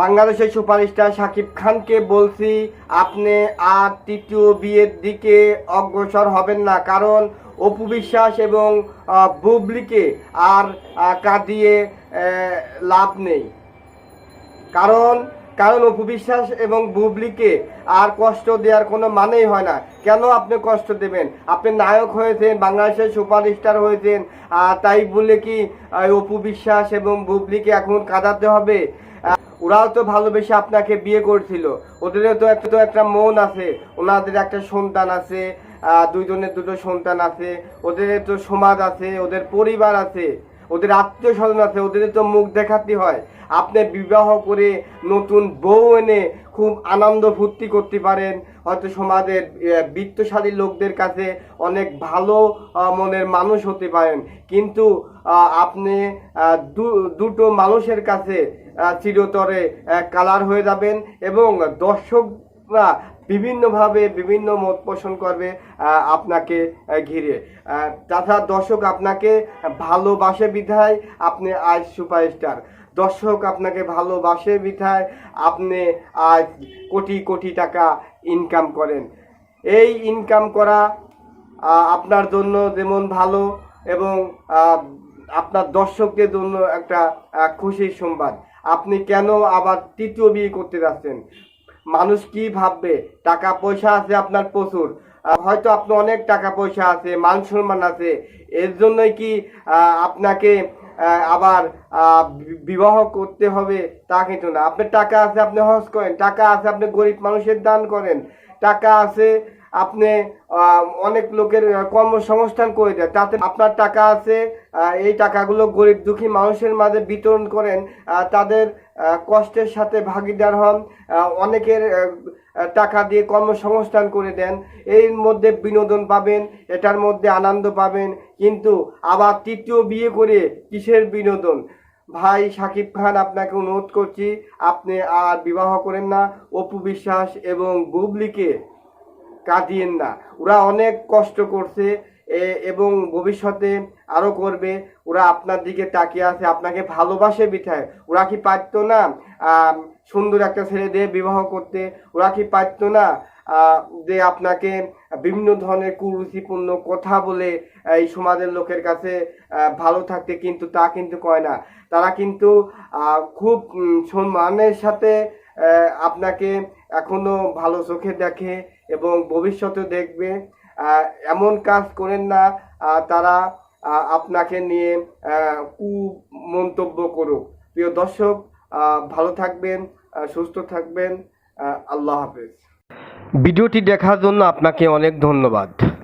বাংলাদেশের সুপারস্টার শাকিব খানকে বলছি, আপনি আর তৃতীয় বিয়ের দিকে অগ্রসর হবেন না। কারণ অপু বিশ্বাস এবং বুবলিকে আর কাঁদিয়ে লাভ নেই। কারণ কারণ অপু বিশ্বাস এবং বুবলিকে আর কষ্ট দেওয়ার কোনো মানেই হয় না। কেন আপনি কষ্ট দেবেন? আপনি নায়ক হয়েছেন, বাংলাদেশের সুপারস্টার হয়েছেন তাই বলে কি অপু বিশ্বাস এবং বুবলিকে এখন কাঁদাতে হবে? ওরাও তো ভালোবেসে আপনাকে বিয়ে করছিল। ওদেরও তো একটা তো একটা মন আছে। ওনাদের একটা সন্তান আছে দুইজনের দুটো সন্তান আছে। ওদের তো সমাজ আছে, ওদের পরিবার আছে। ওদের আত্মীয় স্বজন আছে, ওদের তো মুখ দেখাতে হয়। আপনি বিবাহ করে নতুন বউ এনে খুব আনন্দ ফুর্তি করতে পারেন। হয়তো সমাজের বিত্তশালী লোকদের কাছে অনেক ভালো মনের মানুষ হতে পারেন। কিন্তু আপনি দুটো মানুষের কাছে চিরতরে কালার হয়ে যাবেন এবং দর্শকরা বিভিন্নভাবে বিভিন্ন মত পোষণ করবে আপনাকে ঘিরে। তাছাড়া দর্শক আপনাকে ভালোবাসে বিধায় আপনি আজ সুপারস্টার। দর্শক আপনাকে ভালোবাসে বিধায় আপনি আজ কোটি কোটি টাকা ইনকাম করেন। এই ইনকাম করা আপনার জন্য যেমন ভালো এবং আপনার দর্শকদের জন্য একটা খুশির সংবাদ। আপনি কেন আবার তৃতীয় বিয়ে করতে যাচ্ছেন? মানুষ কি ভাববে? টাকা পয়সা আছে আপনার প্রচুর। হয়তো আপনার অনেক টাকা পয়সা আছে, মান সম্মান আছে। এর জন্যই কি আপনাকে আবার বিবাহ করতে হবে? তা কিন্তু না। আপনার টাকা আছে আপনি হজ করেন, টাকা আছে আপনি গরিব মানুষের দান করেন। টাকা আছে আপনি অনেক লোকের কর্মসংস্থান করে দেন তাতে আপনার টাকা আছে এই টাকাগুলো গরিব দুঃখী মানুষের মাঝে বিতরণ করেন তাদের কষ্টের সাথে ভাগিদার হন অনেকের টাকা দিয়ে কর্মসংস্থান করে দেন। এর মধ্যে বিনোদন পাবেন, এটার মধ্যে আনন্দ পাবেন। কিন্তু আবার তৃতীয় বিয়ে করে কিসের বিনোদন? ভাই সাকিব খান, আপনাকে অনুরোধ করছি, আপনি আর বিবাহ করেন না। অপু বিশ্বাস এবং বুবলিকে কাঁদিয়েন না। ওরা অনেক কষ্ট করছে এবং ভবিষ্যতে আরও করবে। ওরা আপনার দিকে তাকিয়ে আছে, আপনাকে ভালোবাসে বিঠায় ওরা কি পারতো না সুন্দর একটা ছেলে দিয়ে বিবাহ করতে? ওরা কি পারতো না যে আপনাকে বিভিন্ন ধরনের কুরুচিপূর্ণ কথা বলে এই সমাজের লোকের কাছে ভালো থাকতে কিন্তু তা কিন্তু কয় না। তারা কিন্তু খুব সম্মানের সাথে আপনাকে এখনও ভালো চোখে দেখে এবং ভবিষ্যতে দেখবে। এমন কাজ করেন না তারা আপনাকে নিয়ে কু মন্তব্য করুক। প্রিয় দর্শক ভালো থাকবেন সুস্থ থাকবেন আল্লাহ হাফেজ। ভিডিওটি দেখার জন্য আপনাকে অনেক ধন্যবাদ।